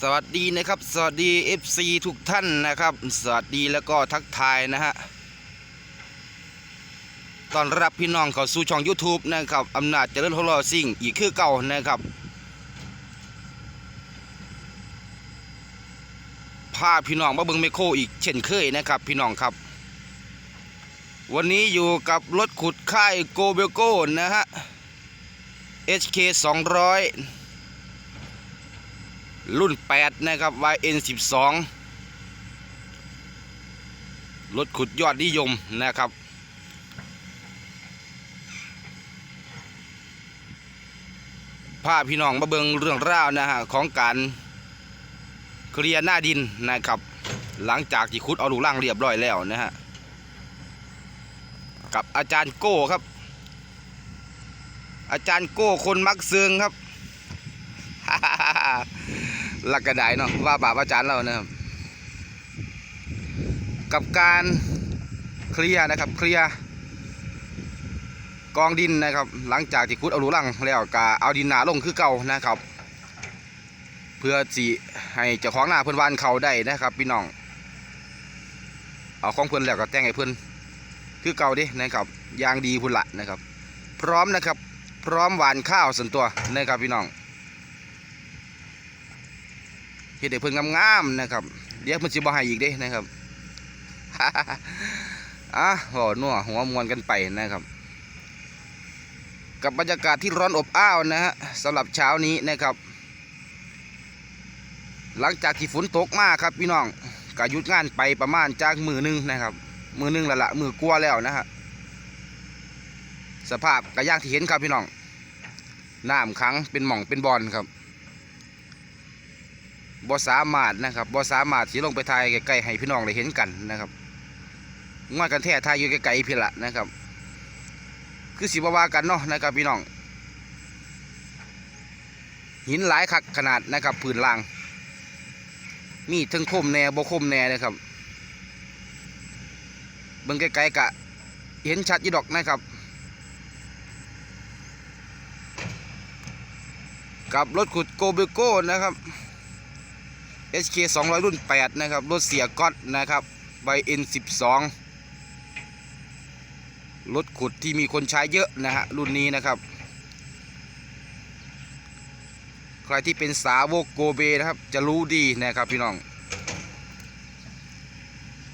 สวัสดีนะครับ สวัสดี FC ทุกท่านนะครับ สวัสดีแล้วก็ทักทายนะฮะตอนรับพี่น้องเข้าสู่ช่อง YouTube นะครับอำนาจเจริญฮโลซิ่งอีกคือเก่านะครับพาพี่น้องมาเบิงไมโครอีกเช่นเคยนะครับ พี่น้องครับ วันนี้อยู่กับรถขุดค่ายโกเบลโก้นะฮะ HK 200 รุ่น 8 นะครับ YN 12 รถขุดยอดนิยมนะครับ พาพี่น้องมาเบิงเรื่องราวนะฮะของการเคลียร์หน้าดินนะครับ หลังจากที่ขุดเอาลูกล่างเรียบร้อยแล้วนะฮะ กับอาจารย์โก้ครับ อาจารย์โก้คนมักเซึงครับ หลักกระไดเนาะว่าบาปอาจารย์เรานะครับ กับการเคลียร์นะครับ เคลียร์กองดินนะครับ หลังจากที่ขุดเอาหลูลังแล้วก็เอาดินหนาลงคือเก่านะครับ เพื่อสิให้เจ้าของหน้าเพื่อนวานเขาได้นะครับ พี่น้องเอาของเพื่อนแล้วก็แต่งให้เพื่อนคือเก่าดินะครับยางดีพุ่นละนะครับ พร้อมนะครับ พร้อมหวานข้าวส่วนตัวนะครับพี่น้อง เฮ็ดให้เพิ่นงามๆนะครับ เดี๋ยวมันสิบ่ให้อีกเด้นะครับอะโหนัวหัวมวนกันไปนะครับ กับบรรยากาศที่ร้อนอบอ้าวนะฮะสำหรับเช้านี้นะครับ หลังจากที่ฝนตกมากครับพี่น้องก็หยุดงานไปประมาณจากมือหนึงนะครับ มือหนึงละละมือกลัวแล้วนะฮะสภาพก็ย่างที่เห็นครับพี่น้องน้ำขังเป็นหม่องเป็นบอลครับ บ่สามารถนะครับบ่สามารถสิลงไปถ่ายใกล้ๆให้พี่น้องได้เห็นกันนะครับงวดกันแท้ถ่ายอยู่ไกลๆพี่ละนะครับ คือสิบ่ว่ากันเนาะนะครับพี่น้อง หินหลายคักขนาดนะครับพื้นล่าง มีทั้งคมแน่บ่คมแน่นะครับเบิ่งไกลๆกะ เห็นชัดยู่ดอกนะครับกับรถขุดโกเบโก้นะครับ HK 200 รุ่น 8 นะครับ รถเสียก๊อตนะครับใบ N12 รถขุดที่มีคนใช้เยอะนะฮะ รุ่นนี้นะครับ ใครที่เป็นสาวกโกเบนะครับ จะรู้ดีนะครับพี่น้อง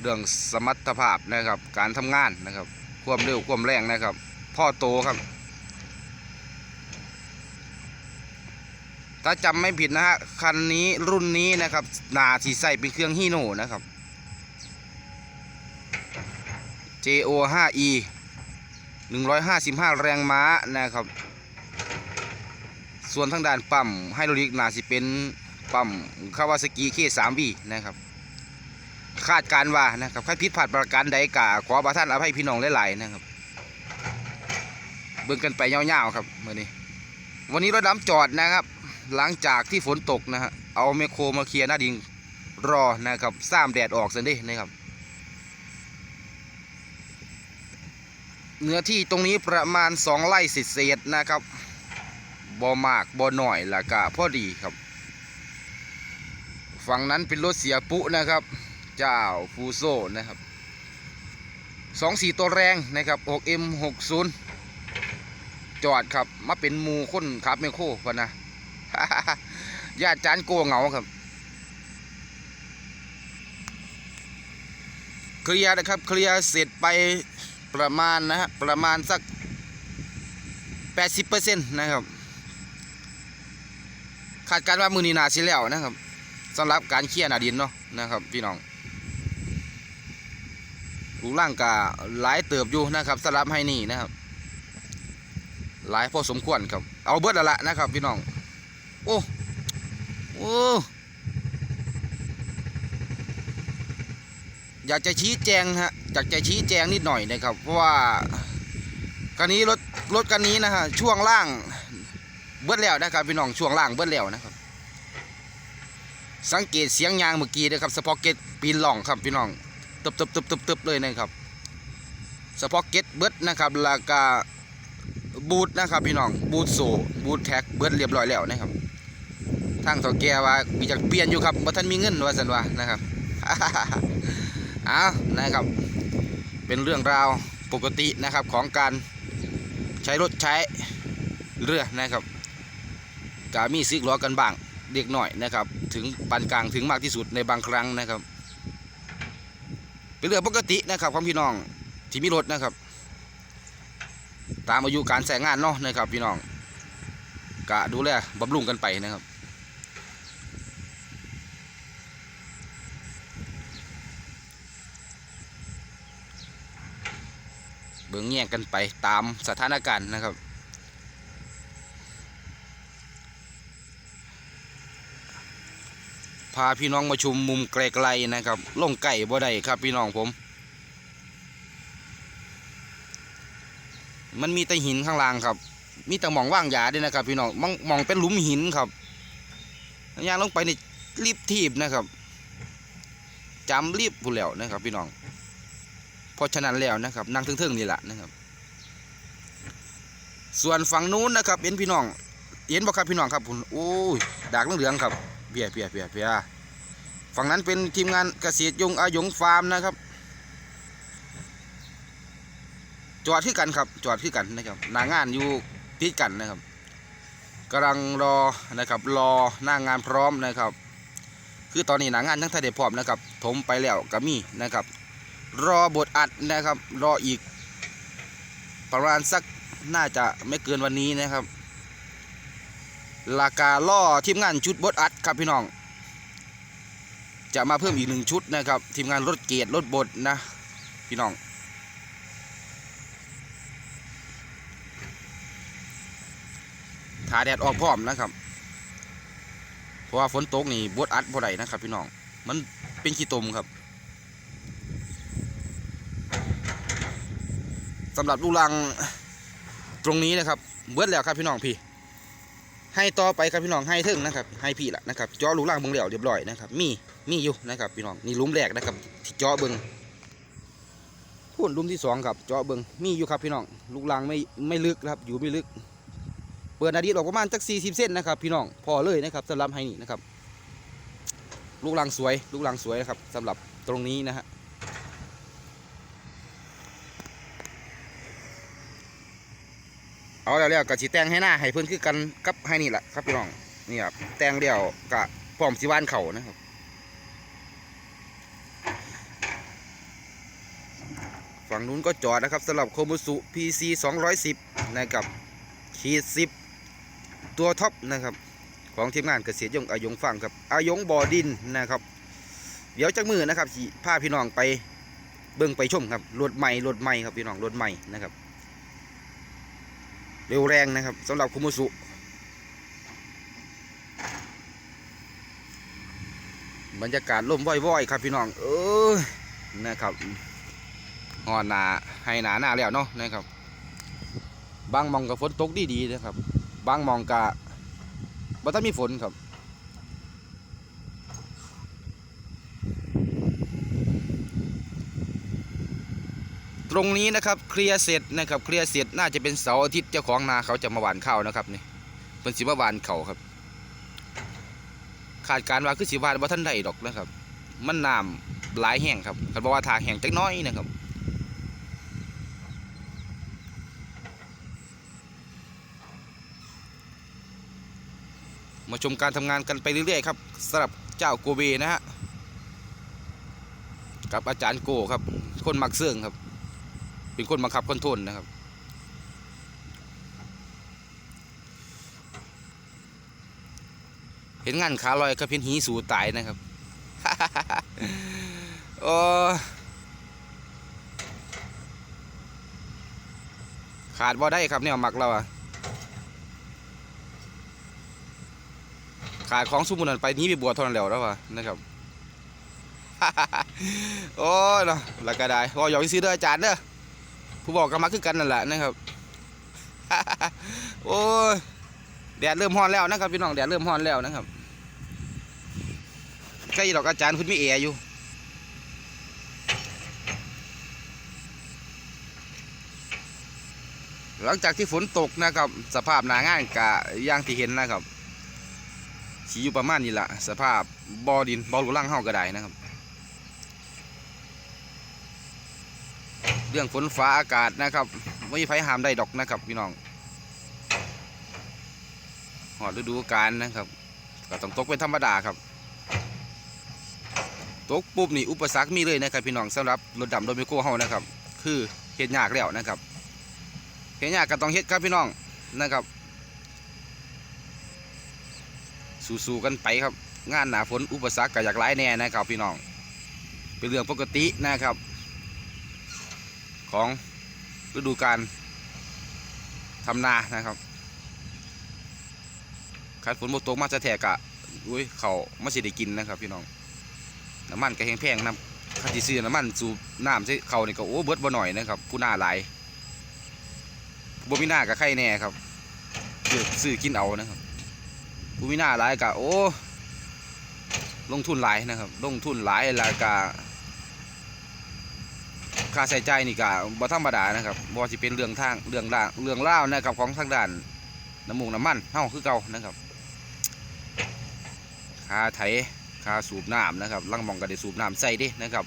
เรื่องสมรรถภาพนะครับ การทำงานนะครับ ความเร็วความแรงนะครับ พ่อโตครับ ถ้าจำไม่ผิดนะฮะคันนี้รุ่นนี้นะครับนาที่ใส่เป็นเครื่องฮีโน่นะครับ JO 5E 155 แรงม้านะครับ ส่วนทางด้านปั๊มไฮดรอลิกนาสิเป็นปั๊มคาวาซากิ K3V นะครับ คาดการว่านะครับใครผิดพลาดประการใดกาขอประท่านอภัยพี่น้องหลายๆนะครับ เบิ่งกันไปยาวๆครับเมื่อนี้ วันนี้รถดำจอดนะครับ หลังจากที่ฝนตกนะฮะเอาแมคโครมาเคลียร์หน้าดินรอนะครับซ้ำแดดออกสันด้นะครับ เนื้อที่ตรงนี้ประมาณสองไร่เศษนะครับบ่มากบ่หน่อยละกะพอดีครับ ฝั่งนั้นเป็นรถเสียปุนะครับ เจ้าฟูโซนะครับสองสี่ตัวแรงนะครับ 6M60 จอดครับ มาเป็นมูคนขับแมคโครพะนะ ญาติจานโกเหงาครับ เคลียร์นะครับ เคลียร์เสร็จไปประมาณนะฮะประมาณสัก 80%นะครับคาดการว่ามือนีนาสิแล้วนะครับสำหรับการเคลียร์นาดินเนาะนะครับ พี่น้องลูกล่างกาหลายเติบอยู่นะครับสำหรับให้นี่นะครับ หลายพอสมควรครับ เอาเบิดล้วละนะครับ พี่น้อง โอ้โอ้อยากจะชี้แจงฮะอยากจะชี้แจงนิดหน่อยนะครับเพราะว่าคันนี้รถรถคันนี้นะฮะช่วงล่างเบิดแล้วนะครับพี่น้องช่วงล่างเบิดแล้วนะครับ สังเกตเสียงยางเมื่อกี้นะครับสปอเก็ตปีนหล่องครับพี่น้องตึบตึบตึบตึบตึบเลยนะครับสปอเก็ตเบิดนะครับแล้วก็บูทนะครับพี่น้องบูทโซบูทแท็กเบิดเรียบร้อยแล้วนะครับ ทางเฒ่าแกว่าอยากเปลี่ยนอยู่ครับบ่ทันมีเงินว่าซั่นว่านะครับเอานะครับ เป็นเรื่องราวปกตินะครับของการใช้รถใช้เรือนะครับกามีซิกล้อกันบ้างเด็กหน่อยนะครับ ถึงปานกลางถึงมากที่สุดในบางครั้งนะครับ เป็นเรื่องปกตินะครับของพี่น้องที่มีรถนะครับ ตามอายุการใช้งานเนาะนะครับพี่น้องกะดูแลบำรุงกันไปนะครับ บิ่งแยกกันไปตามสถานการณ์นะครับ พาพี่น้องมาชุมมุมไกลๆนะครับลงไก่บ่ได้ครับพี่น้องผม มันมีแต่หินข้างล่างครับ มีแต่หมองว่างยาด้วยนะครับ พี่น้องมองมองเป็นหลุมหินครับย่างลงไปในรีบทีบนะครับจำรีบผู้แล้วนะครับ พี่น้อง เพราะฉะนั้นแล้วนะครับนั่งเทิงๆนี่แหละนะครับ ส่วนฝั่งนู้นนะครับเห็นพี่น้องเห็นบ่ครับพี่น้องครับคุณโอ้ยดากเหลืองครับเบียเบียเบียเบียฝั่งนั้นเป็นทีมงานเกษตรยงอายงฟาร์มนะครับ จอดที่กันครับจอดที่กันนะครับหน้างานอยู่ติดกันนะครับกำลังรอนะครับรอหน้างานพร้อมนะครับ คือตอนนี้หน้างานทั้งไทยได้พร้อมนะครับถมไปแล้วก็มีนะครับ รอบทอัดนะครับ รออีก ประมาณสักน่าจะไม่เกินวันนี้นะครับ ราคาล่อทีมงานชุดบทอัดครับพี่น้อง จะมาเพิ่มอีกหนึ่งชุดนะครับ ทีมงานรถเกียรรถบดนะ พี่น้องถาแดดออกพร้อมนะครับ เพราะว่าฝนตกนี่บดอัดบ่ได้นะครับ พี่น้อง มันเป็นขี้ตมครับ สำหรับลูกลังตรงนี้นะครับ เบิดแล้วครับพี่น้องพี่ ให้ต่อไปครับพี่น้องให้ถึงนะครับ ให้พี่ละนะครับเจาะลูกลังเบิ่งแล้วเรียบร้อยนะครับ มีมีอยู่นะครับพี่น้องนี่ลุมแรกนะครับที่เจาะเบิ่งพูนลุมที่สองครับเจาะเบิ่งมีอยู่ครับพี่น้องลูกลังไม่ไม่ลึกครับ อยู่ไม่ลึก เปิดนาดีออกประมาณสัก40เส้นนะครับ พี่น้องพอเลยนะครับสำหรับให้นี่นะครับ ลูกลังสวย ลูกลังสวยนะครับสำหรับตรงนี้นะฮะ เอาแล้วแล้วก็สิแต่งให้หน้าให้เพิ่นคือกันกับให้นี่แหละครับพี่น้องนี่ครับแต่งเดียวกะพร้อมสิวานเขานะครับฝั่งนู้นก็จอดนะครับสำหรับโคมุสุ PC 210 นะครับขีด10 ตัวท็อปนะครับ ของทีมงานเกษตรยงอายงฟังครับอายงบ่อดินนะครับ เดี๋ยวจากมือนะครับสิพาพี่น้องไปเบิ่งไปชมครับรถใหม่รถใหม่ครับพี่น้องรถใหม่นะครับ เร็วแรงนะครับสำหรับคุมุสุ บรรยากาศล่มว่อยๆ ครับพี่น้อง เออนะครับหอนหนาให้หนาหน้าแล้วเนาะนะครับ บางมองกับฝนตกดีๆนะครับ บางมองกะบ่ต้องมีฝนครับ รงนี้นะครับเคลียร์เสร็จนะครับเคลียร์เสร็จน่าจะเป็นเสาร์อาทิตย์เจ้าของนาเขาจะมาหว่านข้าวนะครับนี่เป็นสิมาหว่านเขาครับ ขาดการว่าคือสิว่านว่าท่านใดดอกนะครับ มันน้ำหลายแห้งครับคันบอกว่าทางแห้งจักน้อยนะครับมาชมการทำงานกันไปเรื่อยๆครับสำหรับเจ้าโกเบนะฮะกับอาจารย์โกครับ คนมักเสื่องครับ เป็นคนบังคับคอนโทรลนะครับ เห็นงานขาลอยก็เพียนหีสูตายนะครับโอ้ขาดบ่ได้ครับเนี่ยหมักเราอะขาดของสมุนันไปนี้ไปบวชเท่านั้นแล้วแล้ววะนะครับโอ้ยเนาะแล้วก็ได้พออยากไปซื้อเด้ออาจารย์เด้อ ผู้บอกกันมาคือกันนั่นแหละนะครับ โอ้ยแดดเริ่มฮ้อนแล้วนะครับพี่น้องแดดเริ่มฮ้อนแล้วนะครับใกล้ดอกอาจารย์คุณมีเออยู่หลังจากที่ฝนตกนะครับ สภาพหนางานกะอย่างที่เห็นนะครับสีอยู่ประมาณนี้ละสภาพบอดินบอหลูล่างเฮาก็ได้นะครับ รื่องฝนฟ้าอากาศนะครับไม่มีไฟห้ามได้ดอกนะครับพี่น้องหอดฤดูกาลนะครับก็ต้องตกเป็นธรรมดาครับ ตกปุ๊บนี่อุปสรรคมีเลยนะครับพี่น้องสำหรับรถดำโดมิโก้เฮานะครับ คือเฮ็ดยากแล้วนะครับเฮ็ดยากก็ต้องเฮ็ดครับพี่น้องนะครับ สู้ๆกันไปครับ งานหนาฝนอุปสรรคก็อยากหลายแน่นะครับพี่น้องเป็นเรื่องปกตินะครับ ของฤดูกาลทำนานะครับคันฝนบ่ตกมาจะแทกกะอุ้ยเขาไม่สิได้กินนะครับพี่น้องน้ำมันก็แพงแพงๆนะคันที่ซื้อน้ำมันสูบน้ำใส่เขานี่ก็โอ้เบิดบ่หน่อยนะครับ ผู้หน้าหลายบ่มีหน้ากับใครแน่ครับซื้อซื้อกินเอานะครับผู้มีหน้าหลายกะโอ้ลงทุนหลายนะครับ ลงทุนหลายล้วกะ ค่าใช้จ่ายนี่กะบ่ธรรมดานะครับบ่สิเป็นเรื่องทางเรื่องล่างเรื่องเล่าวนะครับของทางด้านน้ำมูกน้ำมันเฮาคือเก่านะครับค่าไถค่าสูบน้ำนะครับลังมองก็ได้สูบน้ำใส่ดินะครับ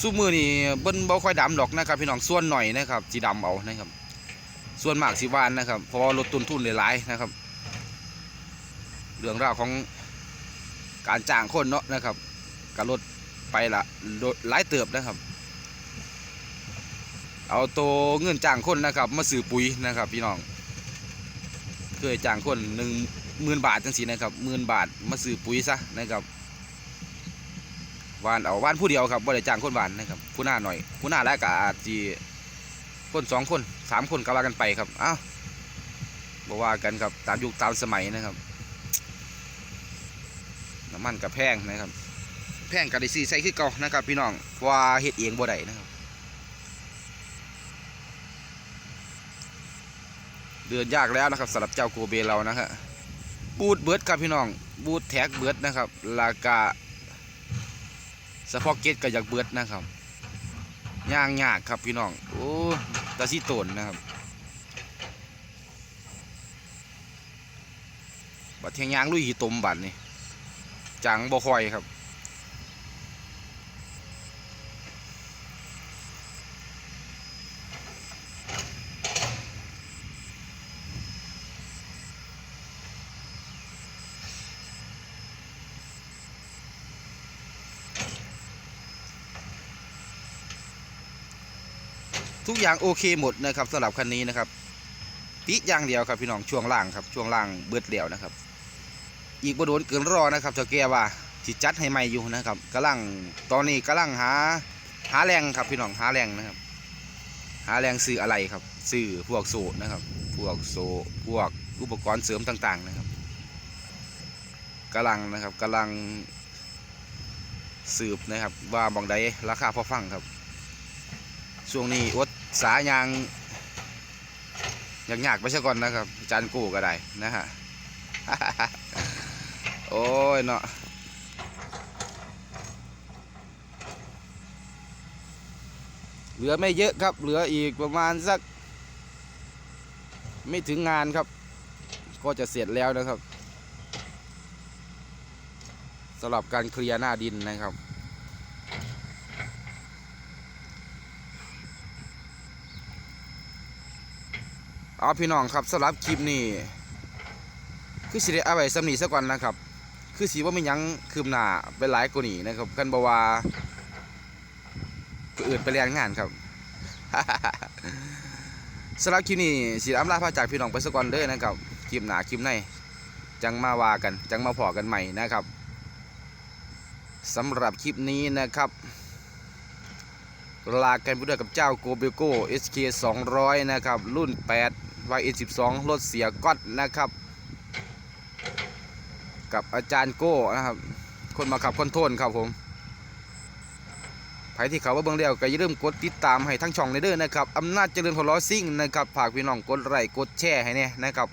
ซุมือนี่เบิ้นบ่ค่อยดำดอกนะครับ พี่น้องส่วนหน่อยนะครับสิดำเอานะครับ ส่วนมากสิวานนะครับเพราะลดต้นทุนหลายๆนะครับ เรื่องราวของการจ้างคนเนาะนะครับ ก็ลดไปละลดหลายเติบนะครับ เอาตัวเงินจ้างคนนะครับ มาซื้อปุ๋ยนะครับ พี่น้อง เคยจ้างคนหนึ่งหมื่นบาทจังสีนะครับหมื่นบาทมาซื้อปุ๋ยซะนะครับวานเอาวานผู้เดียวครับบ่ได้จ้างคนวานนะครับ ผู้หน้าหน่อย ผู้หน้าแล้วก็อาจจะคนสองคนสามคนก็ว่ากันไปครับอ้าวบอกว่ากันครับตามยุคตามสมัยนะครับน้ำมันกับแพงนะครับ แพงกับได้ซีใส่คือเก่านะครับ พี่น้องว่าเฮ็ดเองบ่ได้นะครับเดือนยากแล้วนะครับสำหรับเจ้าโกเบเรานะฮะบูดเบิร์ดครับพี่น้องบูดแท็กเบิร์ดนะครับลากาสปอกเก็ตก็อยากเบิร์ดนะครับย่างยากครับพี่น้องโอ้ตาซีโตนนะครับบัดเทียงยางลุยหีตมบัดนี่จังบ่คอยครับ ทุกอย่างโอเคหมดนะครับสำหรับคันนี้นะครับติอย่างเดียวครับพี่น้องช่วงล่างครับช่วงล่างเบิดเดี่ยวนะครับ อีกบ่โดนเกินรอนะครับเจ้าแก่ว่าสิจัดให้ใหม่อยู่นะครับกำลังตอนนี้กำลังหาหาแรงครับพี่น้องหาแรงนะครับ หาแรงซื้ออะไรครับซื้อพวกโซนะครับ พวกโซพวกอุปกรณ์เสริมต่างๆนะครับกำลังนะครับกำลังสืบนะครับว่าบองใดราคาพอฟังครับ ช่วงนี้อด สายางยากๆไปซะก่อนนะครับจานกู้ก็ได้นะฮะโอ้ยเนาะเหลือไม่เยอะครับ เหลืออีกประมาณสัก ไม่ถึงงานครับ ก็จะเสร็จแล้วนะครับสำหรับการเคลียร์หน้าดินนะครับ เอาพี่น้องครับสำหรับคลิปนี้คือสิได้เอาไว้สำนีซะก่อนนะครับ คือสีว่าไม่ยั้งคืมหน้าไปหลายกว่านี้นะครับกันบอว่าอื่นไปเรียนงานครับสำหรับคลิปนี้สีอำลาพาจากพี่น้องไปสะก่อนเด้อนะครับคลิปหน้าคลิปในจังมาวากัน จังมาพอกันใหม่นะครับสำหรับคลิปนี้นะครับ ลากันไปด้วยกับเจ้าโกเบโก้ SK 200 นะครับ รุ่น 8 YE12 รถเสียก๊อตนะครับ กับอาจารย์โก้นะครับ คนมาขับคอนโทรลครับผมใครที่เขาว่าเบิ่งแล้วก็อย่าลืมกดติดตามให้ทั้งช่องในเด้อนะครับอำนาจเจริญพลอซิ่งนะครับฝากพี่น้องกดไลค์กดแชร์ให้เนี่ยนะครับ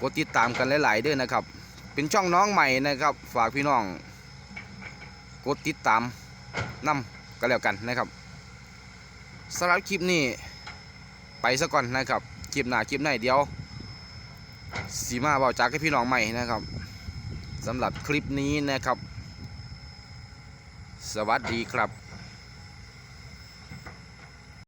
กดติดตามกันหลายๆเด้อนะครับ เป็นช่องน้องใหม่นะครับ ฝากพี่น้อง กดติดตามนำก็แล้วกันนะครับสำหรับคลิปนี้ไปซะก่อนนะครับ ลิปหน้าคลิปไหนเดียวสีมาเบาจากให้พี่น้องใหม่นะครับสำหรับคลิปนี้นะครับ สวัสดีครับ